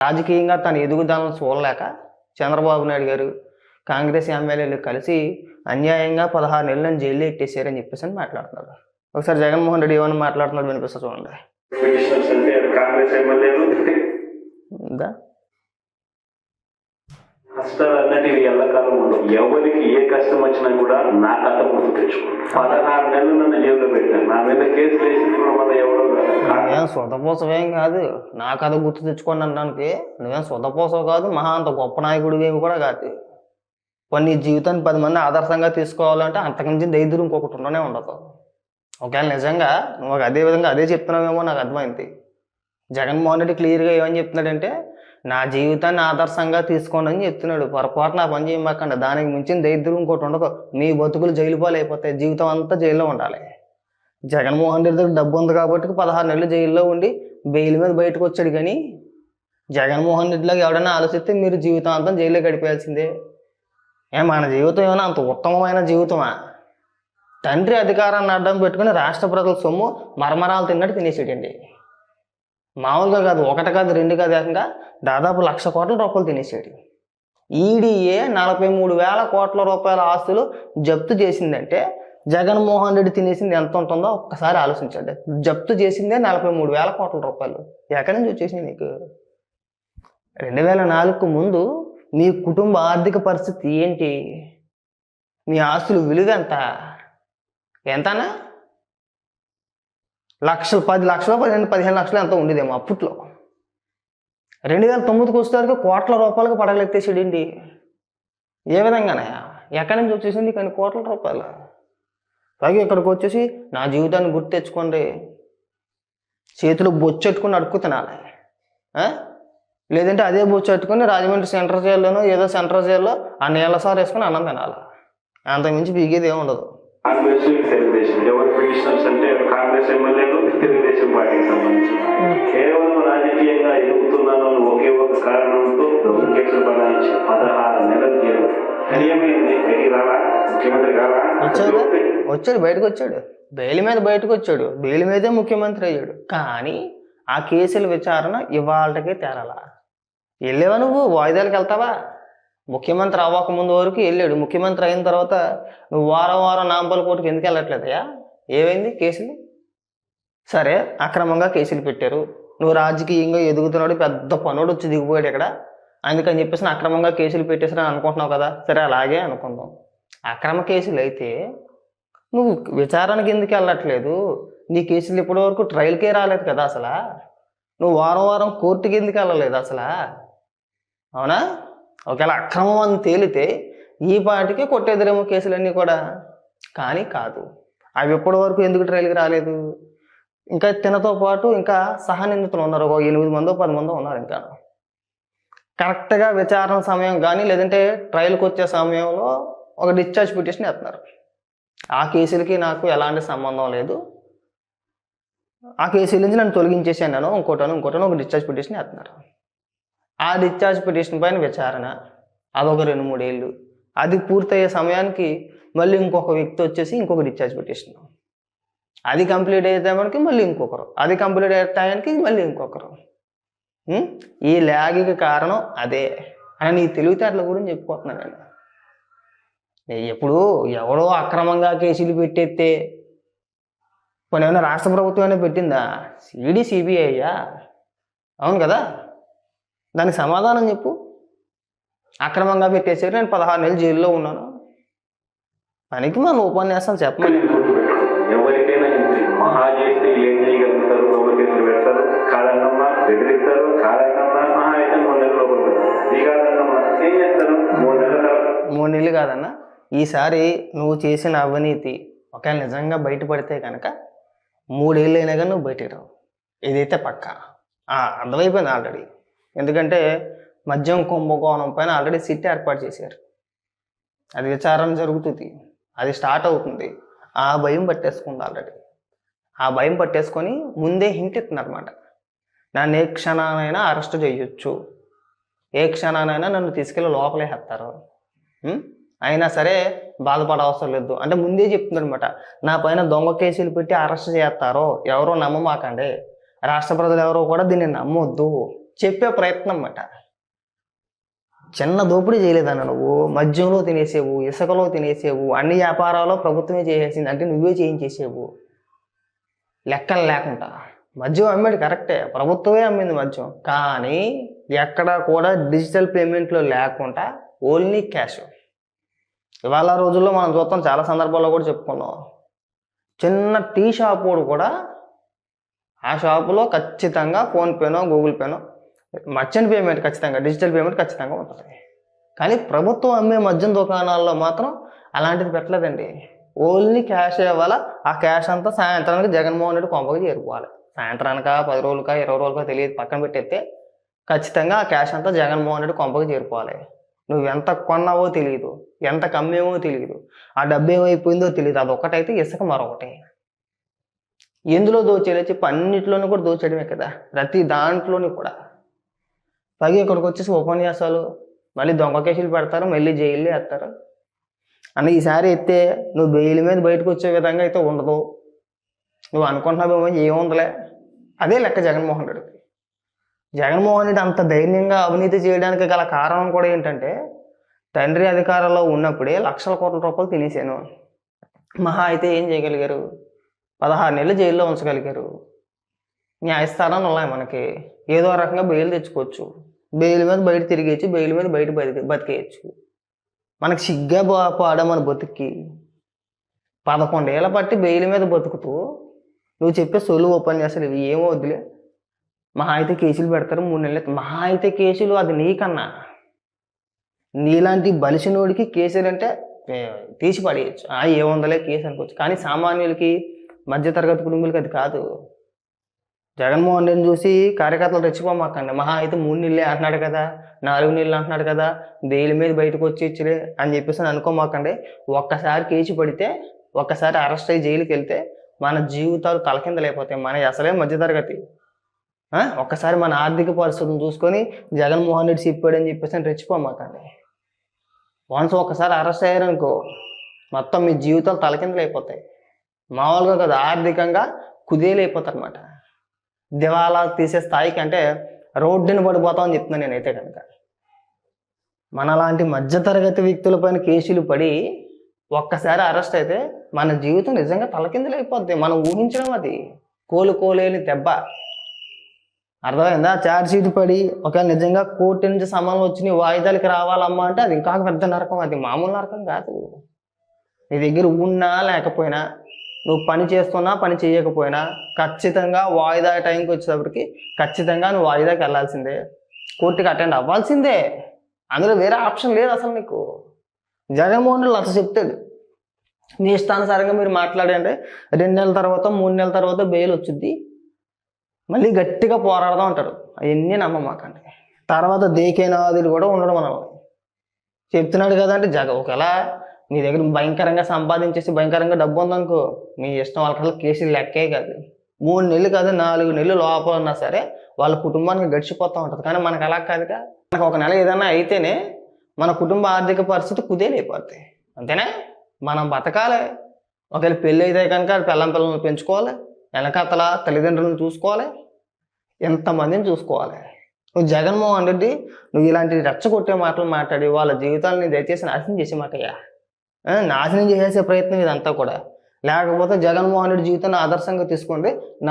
రాజకీయంగా తన ఎదుగుదలను చూడలేక చంద్రబాబు నాయుడు గారు కాంగ్రెస్ ఎమ్మెల్యేలు కలిసి అన్యాయంగా పదహారు నెలలను జైల్లో ఎట్టేశారని చెప్పేసి అని మాట్లాడుతున్నారు. ఒకసారి జగన్మోహన్ రెడ్డి ఏమని మాట్లాడుతున్నాడు వినిపిస్తా చూడండి పిటిషనర్స్ అంటే అది కాంగ్రెస్ ఎమ్మెల్యేలు ఉందా కష్టాలు అన్నటివి ఎల్లకాలం ఉండవు ఎవరికి ఏ కష్టం వచ్చినా కూడా నా కథ ముందు తెచ్చుకో. పదహారు నెలలు నన్ను జైల్లో పెట్టాను నా మీద కేసు వేసింది కూడా మన ఎవరో కాదు. సొంతపోసవేం కాదు. నా కథ గుర్తు తెచ్చుకోండి అనడానికి నువ్వేం సొంతపోసవు కాదు. మహా అంత గొప్ప నాయకుడు ఏమి కూడా కాదు. కొన్ని జీవితాన్ని పది మంది ఆదర్శంగా తీసుకోవాలంటే అంతకుమించి దైద్యం ఇంకొకటి ఉండనే ఉండదు. ఒకవేళ నిజంగా నువ్వు అదే విధంగా అదే చెప్తున్నావేమో నాకు అర్థమైంది. జగన్మోహన్ రెడ్డి క్లియర్గా ఏమని చెప్తున్నాడంటే నా జీవితాన్ని ఆదర్శంగా తీసుకోండి అని చెప్తున్నాడు. పొరపాటు నా పని చేయమాకండి. దానికి మించిన దరిద్రం ఇంకోటి ఉండదు. మీ బతుకులు జైలు పాలు జీవితం అంతా జైల్లో ఉండాలి. జగన్మోహన్ రెడ్డి దగ్గర డబ్బు ఉంది కాబట్టి పదహారు నెలలు జైల్లో ఉండి బెయిల్ మీద బయటకు వచ్చాడు కానీ జగన్మోహన్ రెడ్డిలాగా ఎవడైనా ఆలోచిస్తే మీరు జీవితాంతం జైల్లో గడిపేయాల్సిందే. ఏ మన జీవితం ఏమైనా అంత ఉత్తమమైన జీవితమా? తండ్రి అధికారాన్ని అడ్డం పెట్టుకుని రాష్ట్ర ప్రజల సొమ్ము మరమరాలు తిన్నట్టు తినేసాడండి. మామూలుగా కాదు ఒకటి కాదు రెండు కాదు ఏకంగా దాదాపు లక్ష కోట్ల రూపాయలు తినేసాడు ఈడీఏ నలభై మూడు వేల కోట్ల రూపాయల ఆస్తులు జప్తు చేసిందంటే జగన్మోహన్ రెడ్డి తినేసింది ఎంత ఉంటుందో ఒక్కసారి ఆలోచించండి. జప్తు చేసిందే నలభై మూడు వేల కోట్ల రూపాయలు. ఎక్కడి నుంచి వచ్చేసింది నీకు? రెండు వేల నాలుగుకు ముందు మీ కుటుంబ ఆర్థిక పరిస్థితి ఏంటి? మీ ఆస్తులు విలువ ఎంత ఎంతనా? లక్షలు పది లక్షలు పదిహేను పదిహేను లక్షలు ఎంత ఉండేదేమో అప్పట్లో. రెండు వేల తొమ్మిదికి వచ్చేసరికి కోట్ల రూపాయలకు పడగలెత్తేసాడండి ఏ విధంగానే? ఎక్కడి నుంచి వచ్చేసింది కానీ కోట్ల రూపాయలు? పైగా ఇక్కడికి వచ్చేసి నా జీవితాన్ని గుర్తు తెచ్చుకోండి. చేతిలో బొచ్చెట్టుకుని అడుక్కు తినాలి. లేదంటే అదే బొచ్చెట్టుకుని రాజమండ్రి సెంటర్ జైల్లోనో ఏదో సెంటర్ జైల్లో ఆ నీళ్ళ సార్ వేసుకుని అన్నం తినాలి. అంతకుమించి పీకేది ఏమి ఉండదు. కాంగ్రెస్ తెలుగుదేశం ఎవరు పిటిషనర్స్ అంటే కాంగ్రెస్ ఎమ్మెల్యేలు తెలుగుదేశం పార్టీకి సంబంధించి. కేవలం రాజకీయంగా ఎదుగుతున్నాను ఒకే ఒక కారణంతో కేసులు బనాయించి పదహారు నెలలు జైలు. కానీ ఏమైంది బయటికి రాలా ముఖ్యమంత్రి కాలా వచ్చాడు. వచ్చాడు బయటకు వచ్చాడు. బెయిల్ మీద బయటకు వచ్చాడు. బెయిల్ మీదే ముఖ్యమంత్రి అయ్యాడు. కానీ ఆ కేసుల విచారణ ఇవాళకే తేరాల? వెళ్ళేవా నువ్వు? వాయిదాలకు వెళ్తావా? ముఖ్యమంత్రి అవ్వక ముందు వరకు వెళ్ళాడు. ముఖ్యమంత్రి అయిన తర్వాత నువ్వు వారం వారం నాంపల్ కోర్టుకు ఎందుకు వెళ్ళట్లేదయ్యా ఏమైంది కేసులు? సరే అక్రమంగా కేసులు పెట్టారు. నువ్వు రాజకీయంగా ఎదుగుతున్నాడు పెద్ద పనుడు వచ్చి దిగిపోయాడు ఇక్కడ. అందుకని చెప్పేసి అక్రమంగా కేసులు పెట్టేసిన అనుకుంటున్నావు కదా? సరే అలాగే అనుకుందాం. అక్రమ కేసులు అయితే నువ్వు విచారణకి ఎందుకు వెళ్ళట్లేదు? నీ కేసులు ఇప్పటి వరకు ట్రయల్కే రాలేదు కదా అసలు? నువ్వు వారం వారం కోర్టుకి ఎందుకు వెళ్ళలేదు అసలు? అవునా? ఒకవేళ అక్రమం అని తేలితే ఈ పాటికి కొట్టేద్దరేమో కేసులన్నీ కూడా. కానీ కాదు. అవి ఇప్పటి వరకు ఎందుకు ట్రయల్కి రాలేదు? ఇంకా తినతో పాటు ఇంకా సహనిందితులు ఉన్నారు. ఒక ఎనిమిది మందో పది మందో ఉన్నారు ఇంకా. కరెక్ట్గా విచారణ సమయం కానీ లేదంటే ట్రయల్కి వచ్చే సమయంలో ఒక డిశ్చార్జ్ పిటిషన్ వేస్తున్నారు. ఆ కేసులకి నాకు ఎలాంటి సంబంధం లేదు. ఆ కేసుల నుంచి నన్ను తొలగించేసాను నేను. ఇంకోటను ఇంకోటను ఒక డిశ్చార్జ్ పిటిషన్ వేస్తున్నారు. ఆ డిశ్చార్జ్ పిటిషన్ పైన విచారణ. అదొక రెండు మూడేళ్ళు. అది పూర్తయ్యే సమయానికి మళ్ళీ ఇంకొక వ్యక్తి వచ్చేసి ఇంకొక డిశ్చార్జ్ పిటిషన్ అది కంప్లీట్ అయితే మనకి మళ్ళీ ఇంకొకరు. అది కంప్లీట్ అయ్యే టైంకి మళ్ళీ ఇంకొకరు. ఈ ల్యాగ్కి కారణం అదే. అని నీ తెలివితేటల గురించి చెప్పుకుంటున్నాను నేను. ఎప్పుడు ఎవడో అక్రమంగా కేసులు పెట్టేస్తే కొన్ని ఏమైనా రాష్ట్ర ప్రభుత్వం అయినా పెట్టిందా? సిడి సిబిఐయా అవును కదా? దానికి సమాధానం చెప్పు. అక్రమంగా పెట్టేసారు నేను పదహారు నెలలు జైల్లో ఉన్నాను. పనికి మన ఉపన్యాసాలు చెప్పమని. ఎవరికైనా ఇంతే. మహా చేస్తే ఏం చేయగలుగుతారు? ఎవరి కేసులు పెడతారు కాదన్నమ్మా బెదిరిస్తారు. కాదన్నమ్మా మహా అయితే మూడు నెలలు లోపల పెడతారు ఈ కాదన్నమ్మా ఏం చేస్తారు? మూడు నెలల తర్వాత. మూడు నెలలు కాదన్న ఈసారి నువ్వు చేసిన అవినీతి ఒకవేళ నిజంగా బయటపడితే కనుక మూడేళ్ళు అయినా కానీ నువ్వు బయటికి రావు. ఇదైతే పక్క. అర్థమైపోయింది ఆల్రెడీ ఎందుకంటే మద్యం కుంభకోణం పైన ఆల్రెడీ సిట్ ఏర్పాటు చేశారు. అది విచారణ జరుగుతుంది. అది స్టార్ట్ అవుతుంది. ఆ భయం పట్టేసుకుంది ఆల్రెడీ ఆ భయం పట్టేసుకొని ముందే హింట్ ఇస్తుందన్నమాట అనమాట నన్ను ఏ క్షణానైనా అరెస్ట్ చేయొచ్చు. ఏ క్షణానైనా నన్ను తీసుకెళ్ళి లోపలే వేస్తారు అయినా సరే బాధపడ అవసరం లేదు. అంటే ముందే చెప్తుందనమాట నా పైన దొంగ కేసులు పెట్టి అరెస్ట్ చేస్తారో. ఎవరో నమ్మమాకండి. రాష్ట్ర ప్రజలు ఎవరో కూడా దీన్ని నమ్మొద్దు. చెప్పే ప్రయత్నం అన్నమాట. చిన్న దోపిడీ చేయలేదన్న నువ్వు. మద్యంలో తినేసేవు ఇసుకలో తినేసేవు అన్ని వ్యాపారాలు ప్రభుత్వమే చేసేసింది అంటే నువ్వే చేయించేసేవు లెక్కలు లేకుండా. మద్యం అమ్మేది కరెక్టే. ప్రభుత్వమే అమ్మింది మద్యం. కానీ ఎక్కడ కూడా డిజిటల్ పేమెంట్లో లేకుండా ఓన్లీ క్యాష్. ఇవాళ రోజుల్లో మనం చూస్తాం చాలా సందర్భాల్లో కూడా చెప్పుకున్నాం. చిన్న టీ షాప్ కూడా ఆ షాపులో ఖచ్చితంగా ఫోన్పేనో గూగుల్ పేనో మర్చెంట్ పేమెంట్ ఖచ్చితంగా డిజిటల్ పేమెంట్ ఖచ్చితంగా ఉంటుంది. కానీ ప్రభుత్వం అమ్మే మద్యం దుకాణాల్లో మాత్రం అలాంటిది పెట్టలేదండి. ఓన్లీ క్యాష్ ఇవ్వాల ఆ క్యాష్ అంతా సాయంత్రానికి జగన్మోహన్ రెడ్డి కొంపకి చేరుకోవాలి. సాయంత్రానిక పది రోజులకా ఇరవై రోజులకా తెలియదు పక్కన పెట్టేస్తే ఖచ్చితంగా ఆ క్యాష్ అంతా జగన్మోహన్ రెడ్డి కొంపకి చేరుకోవాలి. నువ్వు ఎంత కొన్నావో తెలియదు ఎంత కమ్మేమో తెలియదు ఆ డబ్బు ఏమైపోయిందో తెలియదు అదొకటైతే ఇసుక మరొకటి. ఎందులో దోచేయాలో చెప్పి కూడా దోచేయడమే కదా ప్రతి దాంట్లోనూ కూడా. పైగా ఇక్కడికి వచ్చేసి ఉపన్యాసాలు మళ్ళీ దొంగ కేసులు పెడతారు మళ్ళీ జైలు వేస్తారు. అని ఈసారి ఎత్తే నువ్వు బెయిల్ మీద బయటకు వచ్చే విధంగా అయితే ఉండదు. నువ్వు అనుకుంటున్నావేమో ఏముందలే. అదే లెక్క జగన్మోహన్ రెడ్డికి జగన్మోహన్ రెడ్డి అంత ధైర్యంగా అవినీతి చేయడానికి గల కారణం కూడా ఏంటంటే తండ్రి అధికారంలో ఉన్నప్పుడే లక్షల కోట్ల రూపాయలు తినేసాను మహా అయితే ఏం చేయగలిగారు? పదహారు నెలలు జైల్లో ఉంచగలిగారు. న్యాయస్థానాలు ఉన్నాయి మనకి ఏదో రకంగా బెయిల్ తెచ్చుకోవచ్చు. బెయిల్ మీద బయట తిరిగేయచ్చు బెయిల్ మీద బయట బతికి బతికేయచ్చు. మనకి సిగ్గా బా పాడ మన బతుక్కి. పదకొండేళ్ళ పట్టి బెయిల్ మీద బతుకుతూ నువ్వు చెప్పే సొలు ఉపన్యాసాలు ఇవి ఏమో వద్దులే. మహా అయితే కేసులు పెడతారు మూడు నెలలు మహా అయితే కేసులు అది నీకన్నా. నీలాంటి బలిసినోడికి కేసులు అంటే తీసి పడేయచ్చు. ఆ ఏముందలే కేసు అనుకోవచ్చు. కానీ సామాన్యులకి మధ్యతరగతి కుటుంబాలకి అది కాదు. జగన్మోహన్ రెడ్డిని చూసి కార్యకర్తలు రెచ్చిపోమాకండి. మహా అయితే మూడు నీళ్ళే అంటున్నాడు కదా నాలుగు నీళ్ళు అంటున్నాడు కదా బెయిల్ మీద బయటకు వచ్చి ఇచ్చిరే అని చెప్పేసి అనుకోమాకండి. ఒక్కసారి కేసు పడితే ఒక్కసారి అరెస్ట్ అయ్యి జైలుకి వెళ్తే మన జీవితాలు తలకిందలైపోతాయి మన అసలే మధ్యతరగతి. ఒక్కసారి మన ఆర్థిక పరిస్థితులను చూసుకొని జగన్మోహన్ రెడ్డి చెప్పాడని చెప్పేసి రెచ్చిపోమాకండి. వన్స్ ఒక్కసారి అరెస్ట్ అయ్యారనుకో మొత్తం మీ జీవితాలు తలకిందలైపోతాయి మామూలుగా కదా ఆర్థికంగా కుదేలైపోతారు అనమాట దివాలా తీసే స్థాయికి అంటే రోడ్డుని పడిపోతామని చెప్తున్నాను నేనైతే కనుక. మనలాంటి మధ్యతరగతి వ్యక్తులపైన కేసులు పడి ఒక్కసారి అరెస్ట్ అయితే మన జీవితం నిజంగా తలకిందులైపోద్ది మనం ఊహించడం అది. కోలుకోలేని దెబ్బ. అర్థమైందా? ఛార్జ్ షీట్ పడి ఒకవేళ నిజంగా కోర్టు నుంచి సమానం వచ్చినాయి వాయిదాలకి రావాలమ్మా అంటే అది ఇంకా పెద్ద నరకం. అది మామూలు నరకం కాదు. నీ దగ్గర ఉన్నా లేకపోయినా నువ్వు పని చేస్తున్నా పని చేయకపోయినా ఖచ్చితంగా వాయిదా టైంకి వచ్చేటప్పటికి ఖచ్చితంగా నువ్వు వాయిదాకి వెళ్ళాల్సిందే. కోర్టుకి అటెండ్ అవ్వాల్సిందే. అందులో వేరే ఆప్షన్ లేదు అసలు నీకు. జగన్మోహన్ రెడ్డి అసలు చెప్తాడు. మీ ఇష్టానుసారంగా మీరు మాట్లాడండి. రెండు నెలల తర్వాత మూడు నెలల తర్వాత బెయిల్ వచ్చింది మళ్ళీ గట్టిగా పోరాడదాం అంటారు అవన్నీ నమ్మమాకండి తర్వాత దేకేనాదులు కూడా ఉండడం మనం చెప్తున్నాడు కదా అంటే జగ ఒకవేళ మీ దగ్గర భయంకరంగా సంపాదించేసి భయంకరంగా డబ్బు ఉందనుకో మీ ఇష్టం వాళ్ళకి కేసులు లెక్కే కాదు. మూడు నెలలు కాదు నాలుగు నెలలు లోపల ఉన్నా సరే వాళ్ళ కుటుంబానికి గడిచిపోతూ ఉంటుంది. కానీ మనకు అలా కాదుగా. మనకు ఒక నెల ఏదైనా అయితేనే మన కుటుంబ ఆర్థిక పరిస్థితి కుదేలైపోద్ది. అంతేనా? మనం బతకాలి. ఒకవేళ పెళ్ళి అయితే కనుక పిల్లం పిల్లల్ని పెంచుకోవాలి. వెనకతల తల్లిదండ్రులను చూసుకోవాలి. ఎంతమందిని చూసుకోవాలి. నువ్వు జగన్మోహన్ రెడ్డి నువ్వు ఇలాంటి రెచ్చగొట్టే మాటలు మాట్లాడి వాళ్ళ జీవితాలని దయచేసి నాశనం చేసే మాకయ్యా నాశనం చేసే ప్రయత్నం ఇదంతా కూడా. లేకపోతే జగన్మోహన్ రెడ్డి జీవితాన్ని ఆదర్శంగా తీసుకోండి నా